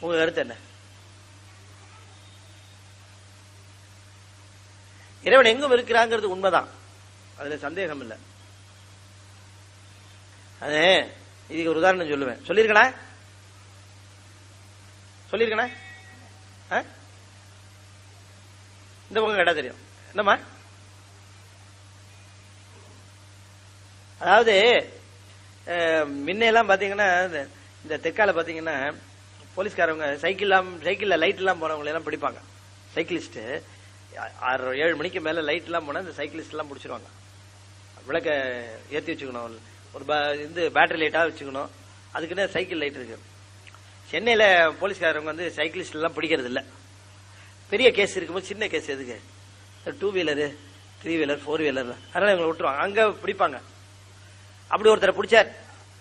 உங்க கருத்து என்ன? இறைவன் எங்கும் இருக்கிறாங்கிறது உண்மைதான். அதுல சந்தேகம் இல்லை. அது இதுக்கு ஒரு உதாரணம் சொல்லுவேன். சொல்லிருக்கணா சொல்லிருக்கணா ஆ? இந்த பக்கம் கேட்டா தெரியும். என்னம்மா? அதாவது முன்னையெல்லாம் பாத்தீங்கன்னா இந்த தெற்கால பாத்தீங்கன்னா போலீஸ்காரவங்க சைக்கிள் சைக்கிள்ல லைட் எல்லாம் போனவங்களை எல்லாம் பிடிப்பாங்க. சைக்கிளிஸ்ட் ஆறு ஏழு மணிக்கு மேல லைட் எல்லாம் போனா இந்த சைக்கிளிஸ்ட் எல்லாம் பிடிச்சிருவாங்க. விளக்க ஏத்தி வச்சுக்கணும். ஒரு இது பேட்டரி லைட்டா வச்சுக்கணும். அதுக்குன்னு சைக்கிள் லைட் இருக்கு. சென்னையில போலீஸ்காரவங்க வந்து சைக்கிளிஸ்ட் எல்லாம் பிடிக்கிறது இல்ல பெரிய கேஸ் இருக்கும்போது சின்ன கேஸ் எதுக்கு? Two wheeler three wheeler four wheeler அதனால இவங்களை விட்டுருவாங்க. அங்க பிடிப்பாங்க. அப்படி ஒருத்தரை பிடிச்சார்.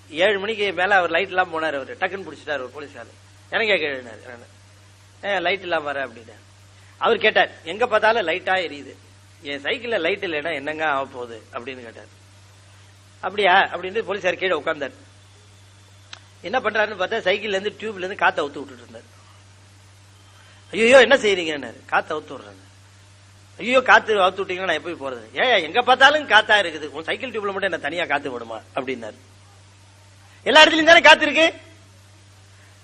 ஏழு மணிக்கு மேல அவர் லைட் எல்லாம் போனார் அவர். டக்குன்னு பிடிச்சிட்டார் ஒரு போலீஸ்காரர். எனக்கு கேட்க ஏன் லைட் இல்லாம வர அப்படின்னு. அவர் கேட்டார் எங்க பார்த்தாலும் லைட்டா எரியுது. என் சைக்கிள்ல லைட் இல்லைன்னா என்னங்க ஆக போகுது? அப்படின்னு கேட்டார். அப்படியா? அப்படின்னு போலீசார் கீழே உட்கார்ந்தார். என்ன பண்றாருன்னு பார்த்தா சைக்கிள்ல இருந்து டியூப்ல இருந்து காத்த அவுத்து விட்டுட்டு இருந்தார். ஐயோ என்ன செய்யறீங்கன்னு காத்த அவுத்து விடுறாங்க. ஐயோ காத்து அவுத்து விட்டீங்கன்னா நான் எப்படி போறது. ஏன் எங்க பார்த்தாலும் காத்தா இருக்குது. உன் சைக்கிள் டியூப்ல மட்டும் என்ன தனியா காத்து விடுமா அப்படின்னாரு. எல்லா இடத்துலயும் தானே காத்து இருக்கு?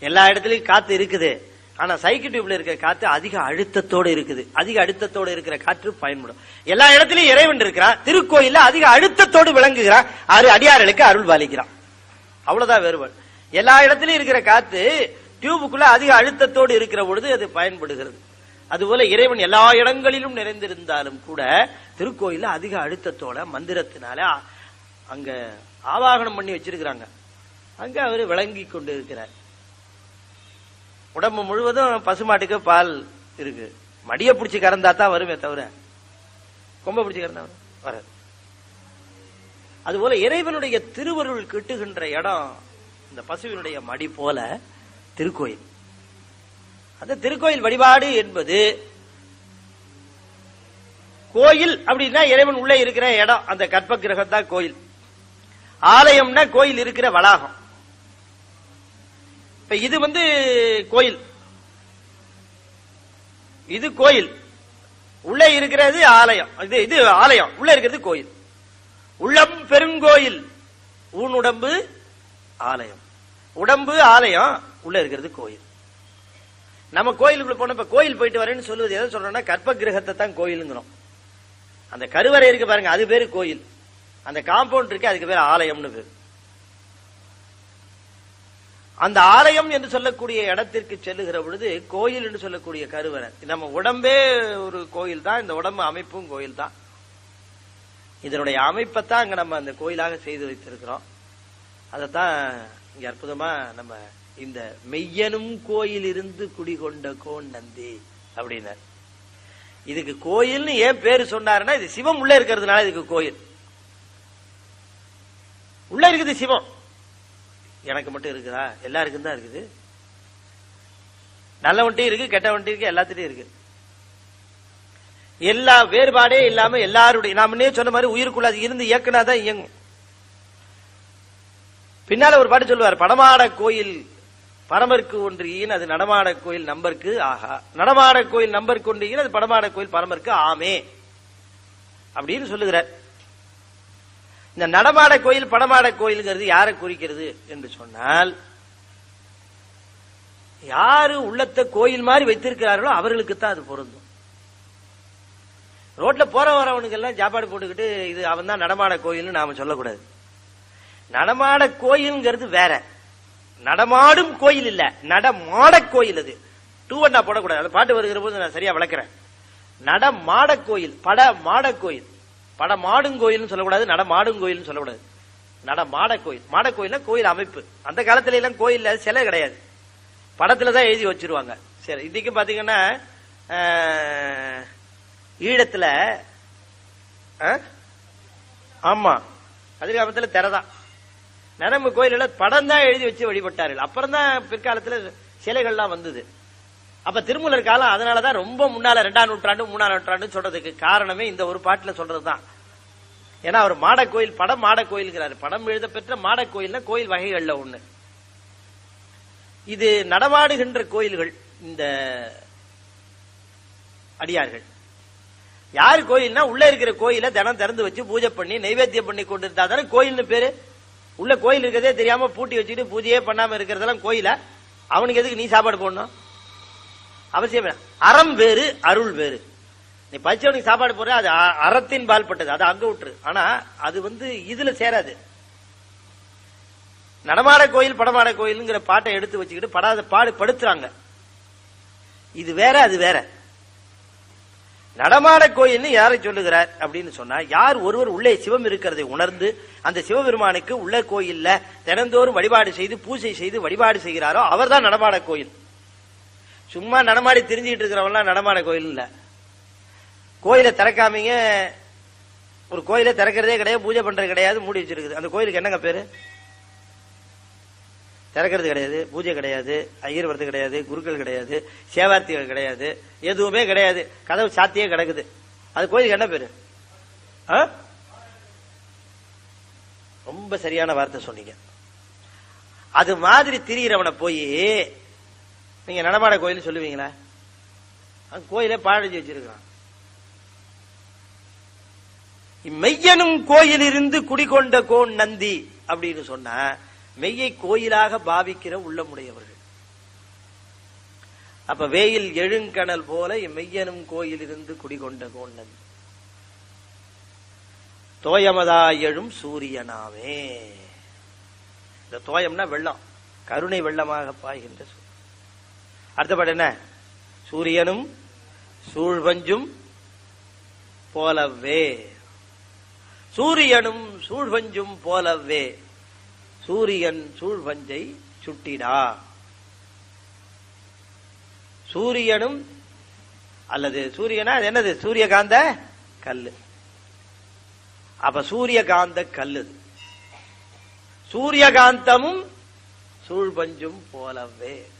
எல்லா இடத்துலயும் காத்து இருக்குது. ஆனா சைக்கிள் டியூப்ல இருக்கிற காத்து அதிக அழுத்தத்தோடு இருக்குது. அதிக அழுத்தத்தோடு இருக்கிற காற்று பயன்படும். எல்லா இடத்துலயும் இறைவன் இருக்கிறான் திருக்கோயில அதிக அழுத்தத்தோடு விளங்குகிறான். ஆறு அடியார்களுக்கு அருள் பாலிக்கிறான். அவ்வளவுதான் வேறுபாடு. எல்லா இடத்துலயும் இருக்கிற காத்து டியூபுக்குள்ள அதிக அழுத்தத்தோடு இருக்கிற பொழுது அது பயன்படுகிறது. அதுபோல இறைவன் எல்லா இடங்களிலும் நிறைந்திருந்தாலும் கூட திருக்கோயில அதிக அழுத்தத்தோட மந்திரத்தினால அங்க ஆவாகனம் பண்ணி வச்சிருக்கிறாங்க. அங்க அவர் விளங்கி கொண்டு இருக்கிறார் உடம்பு முழுவதும் பசுமாட்டுக்கு பால் இருக்கு. மடிய பிடிச்சி கறந்தா தான் வருமே தவிர கொம்ப பிடிச்சி கறந்தா வரும்? வராது. அதுபோல இறைவனுடைய திருவருள் கிட்டுகின்ற இடம் இந்த பசுவினுடைய மடி போல திருக்கோயில். அந்த திருக்கோயில் வழிபாடு என்பது கோயில் அப்படின்னா இறைவன் உள்ளே இருக்கிற இடம். அந்த கற்ப கிரகம் தான் கோயில். ஆலயம்னா கோயில் இருக்கிற வளாகம். இப்ப இது வந்து கோயில். இது கோயில். உள்ளே இருக்கிறது ஆலயம். இது இது ஆலயம். உள்ள இருக்கிறது கோயில். உள்ளம் பெருங்கோயில். ஊன் உடம்பு ஆலயம். உடம்பு ஆலயம். உள்ள இருக்கிறது கோயில். நம்ம கோயிலுக்குள்ள போன இப்ப கோயில் போயிட்டு வரேன்னு சொல்லுவது எதை சொல்றோம்னா கற்ப கிரகத்தை தான் கோயிலுங்கிறோம். அந்த கருவறை இருக்கு பாருங்க அது பேரு கோயில். அந்த காம்பவுண்ட் இருக்கு அதுக்கு பேர் ஆலயம்னு பேரு. அந்த ஆலயம் என்று சொல்லக்கூடிய இடத்திற்கு செல்லுகிற பொழுது கோயில் என்று சொல்லக்கூடிய கருவறை. நம்ம உடம்பே ஒரு கோயில் தான் இந்த உடம்பு அமைப்பும் கோயில் தான். இதனுடைய அமைப்பைத்தான் அங்க நம்ம அந்த கோயிலாக செய்து வைத்திருக்கிறோம். அதைத்தான் இங்க அற்புதமா நம்ம இந்த மெய்யனும் கோயில் இருந்து குடிகொண்ட கோன் நந்தி அப்படின்னார். இதுக்கு கோயில்னு ஏன் பேரு சொன்னாருன்னா இது சிவம் உள்ள இருக்கிறதுனால இதுக்கு கோயில். உள்ள இருக்குது சிவம். எனக்கு மட்டும் இருக்குதா? எல்லாருக்கும் தான் இருக்குது. நல்ல வண்டி இருக்கு கெட்ட வண்டி இருக்கு எல்லாத்துலயும் இருக்கு. எல்லா வேறுபாடே இல்லாம எல்லாருடைய நாம சொன்ன மாதிரி உயிருக்குள்ள அது இருந்து இயக்குனாதான் இயங்கும். பின்னால ஒரு பாட்டு சொல்லுவார் படமாட கோயில் பரமருக்கு ஒன்று ஈன் அது நடமாட கோயில் நம்பருக்கு ஆஹா நடமாட கோயில் நம்பருக்கு ஒன்று ஈன் அது படமாட கோயில் பரமருக்கு ஆமே. அப்படின்னு சொல்லுகிறார். இந்த நடமாட கோயில் படமாட கோயில்ங்கிறது யாரை குறிக்கிறது என்று சொன்னால் யாரு உள்ளத்தை கோயில் மாதிரி வைத்திருக்கிறார்களோ அவர்களுக்கு தான் அது பொருந்தும். ரோட்ல போற வரவனுக்கு எல்லாம் சாப்பாடு போட்டுக்கிட்டு இது அவன் தான் நடமாட கோயில்னு நாம சொல்லக்கூடாது. நடமாட கோயில்ங்கிறது வேற. நடமாடும் கோயில் இல்ல. நடமாட கோயில் அது. டூ ஒன்னா போடக்கூடாது. பாட்டு வருகிற போது நான் சரியா விளக்குறேன். நடமாட கோயில் பட மாட கோயில். பட மாடும் கோயில்னு சொல்லக்கூடாது நட கோயில்னு சொல்லக்கூடாது. நட கோயில் மாட கோயில்னா கோயில் அமைப்பு. அந்த காலத்துல எல்லாம் கோயில்ல சிலை கிடையாது. படத்துல தான் எழுதி வச்சிருவாங்க. சரி இன்னைக்கு பாத்தீங்கன்னா ஈழத்துல ஆமா. கதிர்காமத்துல திறதான் நரம்பு கோயில்ல படம் தான் எழுதி வச்சு வழிபட்டார்கள். அப்புறம் தான் பிற்காலத்துல சிலைகள்லாம் வந்தது. அப்ப திருமூலர் காலம் அதனாலதான் ரொம்ப முன்னால ரெண்டாம் நூற்றாண்டு மூணாம் நூற்றாண்டு சொல்றதுக்கு காரணமே இந்த ஒரு பாட்டுல சொல்றதுதான். ஏன்னா அவர் மாடக்கோயில் படம் மாட படம் எழுத பெற்ற மாட கோயில்னா கோயில் வகைகள்ல ஒண்ணு. இது நடமாடுகின்ற கோயில்கள் இந்த அடியார்கள். யார் கோயில்னா உள்ள இருக்கிற கோயிலை தினம் திறந்து வச்சு பூஜை பண்ணி நைவேத்தியம் பண்ணி கொண்டு இருந்தா தானே கோயில்னு பேரு. உள்ள கோயில் இருக்கிறதே தெரியாம பூட்டி வச்சுட்டு பூஜையே பண்ணாம இருக்கிறதெல்லாம் கோயில? அவனுக்கு எதுக்கு நீ சாப்பாடு போடணும்? அவசியம் அறம் வேறு அருள் வேறு. நீ பச்சவனுக்கு சாப்பாடு போற அது அறத்தின் அறத்தின் பால்பட்டது அது அங்க விட்டுரு. ஆனா அது வந்து இதுல சேராது. நடமாட கோயில் படமாட கோயிலுங்கிற பாட்டை எடுத்து வச்சுக்கிட்டு படாத பாடு படுத்துறாங்க. இது வேற அது வேற. நடமாட கோயில்னு யாரை சொல்லுகிறார் அப்படின்னு சொன்னா யார் ஒருவர் உள்ளே சிவம் இருக்கிறதை உணர்ந்து அந்த சிவபெருமானுக்கு உள்ள கோயில்ல தினந்தோறும் வழிபாடு செய்து பூஜை செய்து வழிபாடு செய்கிறாரோ அவர்தான் நடமாட கோயில். சும்மா நடமாடி திரிஞ்சுக்கிட்டு இருக்கிறவன்லாம் நடமாட கோயில் இல்ல. கோயிலை திறக்காமீங்க ஒரு கோயிலை திறக்கிறதே கிடையாது பூஜை பண்றது கிடையாது மூடி வச்சிருக்குது. அந்த கோயிலுக்கு என்னங்க பேரு? திறக்கிறது கிடையாது பூஜை கிடையாது ஐயர் வரது கிடையாது குருக்கள் கிடையாது சேவார்த்திகள் கிடையாது எதுவுமே கிடையாது. கதவு சாத்தியே கிடக்குது. அது கோயிலுக்கு என்ன பேரு? ஆ? ரொம்ப சரியான வார்த்தை சொன்னீங்க. அது மாதிரி திரியிறவனை போய் நீங்க நடமாட கோயில் சொல்லுவீங்களா? அந்த கோயிலே பாழஞ்சு வச்சிருக்கான் மெய்யனும் கோயிலிருந்து குடிகொண்ட கோன் நந்தி அப்படின்னு சொன்ன மெய்யை கோயிலாக பாவிக்கிற உள்ளமுடையவர்கள். அப்ப வேயில் எழுங்கணல் போல மெய்யனும் கோயிலிருந்து குடிகொண்ட கோன் நந்தி. தோயமதா எழும் சூரியனாவே. இந்த தோயம்னா வெள்ளம் கருணை வெள்ளமாக பாய்கின்ற சூரியன். என்ன? சூரியனும் சூழ்வஞ்சும் போலவே. சூரியனும் சூழ்வஞ்சும் போலவே. சூரியன் சூழ்வஞ்சை சுட்டிடா. சூரியனும் அல்லது சூரியனா அது என்னது? சூரியகாந்த கல்லு. அப்ப சூரியகாந்த கல்லு. சூரியகாந்தமும் சூழ்பஞ்சும் போலவே.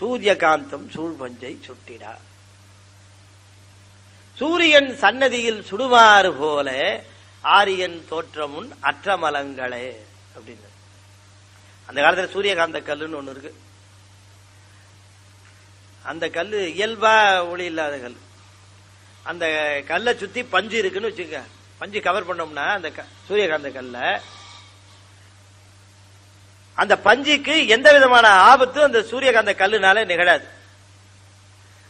சூரியகாந்தம் சூழ்பஞ்சை சுட்டிடா. சூரியன் சன்னதியில் சுடுவாறு போல ஆரியன் தோற்றமுன் அற்றமலங்களே அப்படின்னு அந்த காலத்துல சூரியகாந்த கல்லுன்னு ஒண்ணு இருக்கு. அந்த கல்லு இயல்பா ஒளி இல்லாத கல். அந்த கல்லை சுத்தி பஞ்சு இருக்குன்னு வச்சுக்க பஞ்சு கவர் பண்ணோம்னா அந்த க- சூரியகாந்த கல்ல அந்த பஞ்சுக்கு எந்த விதமான ஆபத்தும் அந்த சூரியகாந்த கல்லுனால நிகழாது.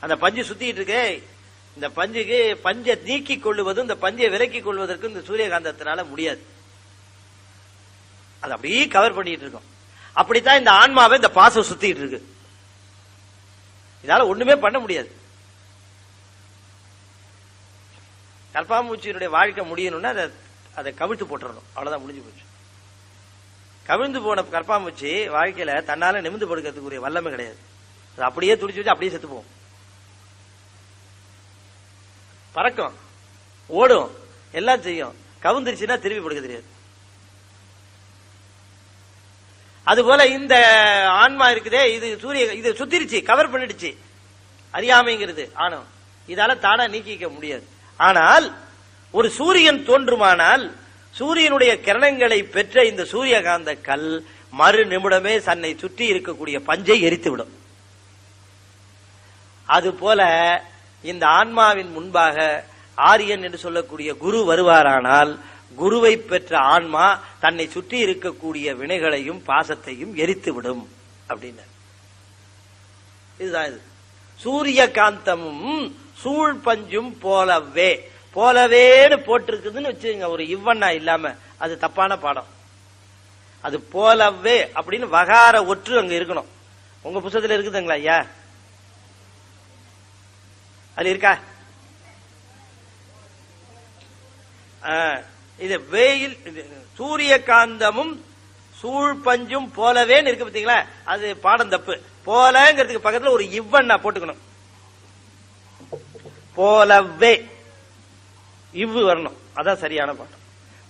அந்த பஞ்சு சுத்திட்டு இருக்கே. இந்த பஞ்சுக்கு பஞ்சை நீக்கி கொள்ளுவதும் இந்த பஞ்சை விலக்கி கொள்வதற்கு இந்த சூரியகாந்தத்தினால முடியாது. அது அப்படியே கவர் பண்ணிட்டு இருக்கோம். அப்படித்தான் இந்த ஆன்மாவை இந்த பாசம் சுத்திட்டு இருக்கு. இதால ஒண்ணுமே பண்ண முடியாது. கல்பாமூச்சியினுடைய வாழ்க்கை முடியணும்னா அதை அதை கவிழ்த்து போட்டுறணும். அவ்வளவுதான் முடிஞ்சு போச்சு. கவிழ்ந்து போன கற்பாம்பூச்சி வாழ்க்கையில தன்னால நிமிந்து படுக்கிறதுக்குரிய வல்லமை கிடையாது. அது அப்படியே துடிச்சு வச்சு அப்படியே செத்து போகும் பறக்கும். ஓடும். எல்லாம் செய்யும். கவுந்துருச்சுன்னா திரும்பி படுக்க தெரியாது. அதுபோல இந்த ஆன்மா இருக்குதே இது சூரிய இது சுத்திருச்சு கவர் பண்ணிடுச்சு. அறியாமைங்கிறது ஆனும் இதால தானா நீக்கிக்க முடியாது. ஆனால் ஒரு சூரியன் தோன்றுமானால் சூரியனுடைய கிரணங்களை பெற்ற இந்த சூரியகாந்த கல் மறு நிமிடமே தன்னை சுற்றி இருக்கக்கூடிய பஞ்சை எரித்து விடும் அதுபோல இந்த ஆன்மாவின் முன்பாக ஆரியன் என்று சொல்லக்கூடிய குரு வருவாரானால் குருவை பெற்ற ஆன்மா தன்னை சுற்றி இருக்கக்கூடிய வினைகளையும் பாசத்தையும் எரித்து விடும் அப்படின்னு. இதுதான் இது. சூரிய காந்தமும் சூழ் பஞ்சும் போலவே போலவேன்னு போட்டிருக்குதுன்னு வச்சுங்க ஒரு இவ்வண்ணா இல்லாம. அது தப்பான பாடம். அது போலவே அப்படின்னு வகார ஒற்று அங்க இருக்கணும். உங்க புத்தகத்துல இருக்குதுங்களா ஐயா? அது இருக்கா? இது வெயில் இது சூரியகாந்தமும் சூழ் பஞ்சும் போலவேன்னு இருக்கு பாத்தீங்களா? அது பாடம் தப்பு. போலங்கிறதுக்கு பக்கத்துல ஒரு இவ்வண்ணா போட்டுக்கணும். போலவே. இவ்வு வரணும். அதான் சரியான பாட்டம்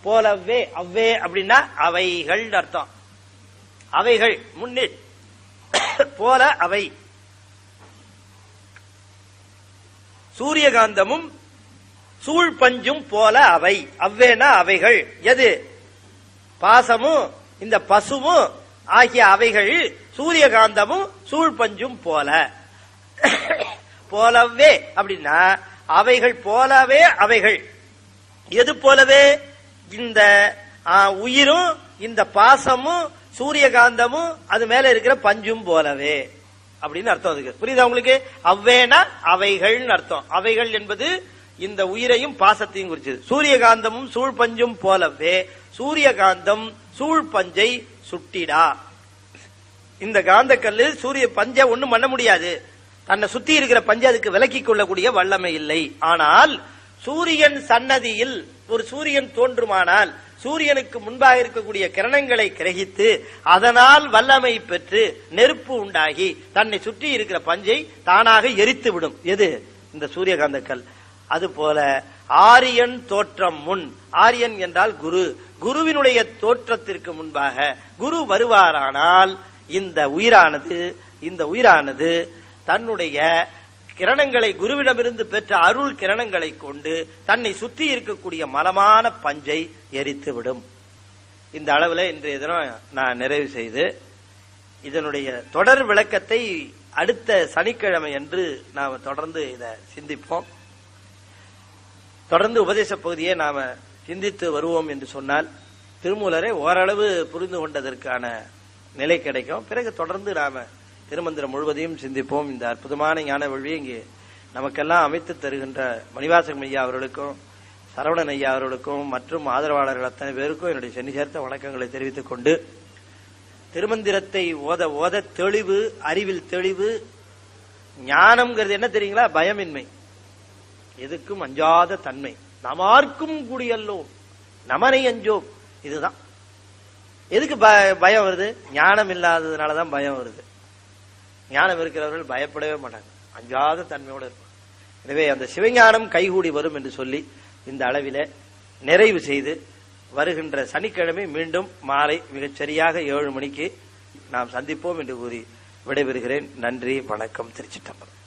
போலவே அவ்வே அப்படின்னா அவைகள் அர்த்தம். அவைகள் முன்னில் போல அவை. சூரியகாந்தமும் சூழ் பஞ்சும் போல அவை. அவ்வேனா அவைகள். எது? பாசமும் இந்த பசுவும் ஆகிய அவைகள் சூரியகாந்தமும் சூழ்பஞ்சும் போல. போலவே அப்படின்னா அவைகள் போலவே அவைகள். எது போலவே? இந்த உயிரும் இந்த பாசமும் சூரியகாந்தமும் அது மேல இருக்கிற பஞ்சும் போலவே. அப்படின்னு அர்த்தம் அதுக்கு. புரியுதா உங்களுக்கு? அவ்வேனா அவைகள்னு அர்த்தம். அவைகள் என்பது இந்த உயிரையும் பாசத்தையும் குறிச்சது. சூரியகாந்தமும் சூழ்பஞ்சும் போலவே. சூரியகாந்தம் சூழ் பஞ்சை சுட்டிடா. இந்த காந்தக்கல்லு சூரிய பஞ்ச ஒண்ணும் பண்ண முடியாது. தன்னை சுத்தி இருக்கிற பஞ்ச அதுக்கு விலக்கிக் கொள்ளக்கூடிய வல்லமை இல்லை. ஆனால் சூரியன் சன்னதியில் ஒரு சூரியன் தோன்றுமானால் சூரியனுக்கு முன்பாக இருக்கக்கூடிய கிரணங்களை கிரகித்து அதனால் வல்லமை பெற்று நெருப்பு உண்டாகி தன்னை சுற்றி இருக்கிற பஞ்சை தானாக எரித்து விடும் எது? இந்த சூரியகாந்த கல் அதுபோல ஆரியன் தோற்றம் முன். ஆரியன் என்றால் குரு. குருவினுடைய தோற்றத்திற்கு முன்பாக குரு வருவாரானால் இந்த உயிரானது இந்த உயிரானது தன்னுடைய கிரணங்களை குருவிடமிருந்து பெற்ற அருள் கிரணங்களை கொண்டு தன்னை சுற்றி இருக்கக்கூடிய மலமான பஞ்சை எரித்து விடும் இந்த அளவுல இன்றைய தினம் நான் நிறைவு செய்து இதனுடைய தொடர் விளக்கத்தை அடுத்த சனிக்கிழமை என்று நாம் தொடர்ந்து இதை சிந்திப்போம். தொடர்ந்து உபதேச பகுதியை நாம சிந்தித்து வருவோம் என்று சொன்னால் திருமூலரை ஓரளவு புரிந்து கொண்டதற்கான நிலை கிடைக்கும். பிறகு தொடர்ந்து நாம திருமந்திரம் முழுவதையும் சிந்திப்போம். இந்த அற்புதமான ஞான வழியை இங்கே நமக்கெல்லாம் அமைத்து தருகின்ற மணிவாசகம் ஐயா அவர்களுக்கும் சரவணன் ஐயா அவர்களுக்கும் மற்றும் ஆதரவாளர்கள் அத்தனை பேருக்கும் என்னுடைய சென்னி சேர்த்த வணக்கங்களை தெரிவித்துக் கொண்டு திருமந்திரத்தை ஓத ஓத தெளிவு அறிவில் தெளிவு ஞானம்ங்கிறது என்ன தெரியுங்களா? பயமின்மை. எதுக்கும் அஞ்சாத தன்மை. நமார்க்கும் கூடியல்லோம். நமனை அஞ்சோம். இதுதான். எதுக்கு பயம் வருது? ஞானம் இல்லாததுனாலதான் பயம் வருது. ஞானம் இருக்கிறவர்கள் பயப்படவே மாட்டாங்க. அஞ்சாத தன்மையோடு இருப்பாங்க. எனவே அந்த சிவஞானம் கைகூடி வரும் என்று சொல்லி இந்த அளவில நிறைவு செய்து வருகின்ற சனிக்கிழமை மீண்டும் மாலை மிகச் சரியாக ஏழு மணிக்கு நாம் சந்திப்போம் என்று கூறி விடைபெறுகிறேன். நன்றி வணக்கம் திருச்சிட்டம்பரம்